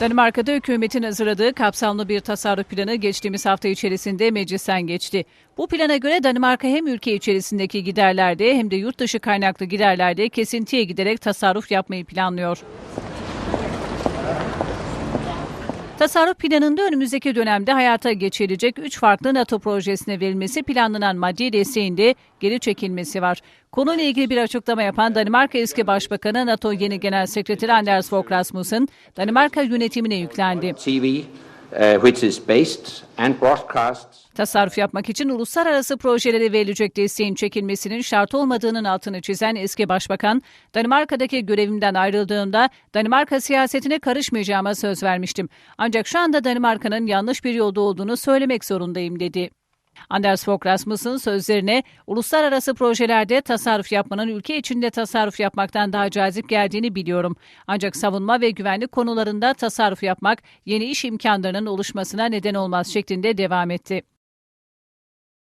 Danimarka'da hükümetin hazırladığı kapsamlı bir tasarruf planı geçtiğimiz hafta içerisinde meclisten geçti. Bu plana göre Danimarka hem ülke içerisindeki giderlerde hem de yurt dışı kaynaklı giderlerde kesintiye giderek tasarruf yapmayı planlıyor. Tasarruf planında önümüzdeki dönemde hayata geçirilecek 3 farklı NATO projesine verilmesi planlanan maddi desteğin de geri çekilmesi var. Konuyla ilgili bir açıklama yapan Danimarka eski başbakanı NATO yeni genel sekreteri Anders Fogh Rasmussen, Danimarka yönetimine yüklendi. TV, which is based and broadcasts Tasarruf yapmak için uluslararası projelere verilecek desteğin çekilmesinin şart olmadığının altını çizen eski başbakan, Danimarka'daki görevimden ayrıldığımda Danimarka siyasetine karışmayacağıma söz vermiştim. Ancak şu anda Danimarka'nın yanlış bir yolda olduğunu söylemek zorundayım dedi. Anders Fogh Rasmussen sözlerine uluslararası projelerde tasarruf yapmanın ülke içinde tasarruf yapmaktan daha cazip geldiğini biliyorum. Ancak savunma ve güvenlik konularında tasarruf yapmak yeni iş imkanlarının oluşmasına neden olmaz şeklinde devam etti.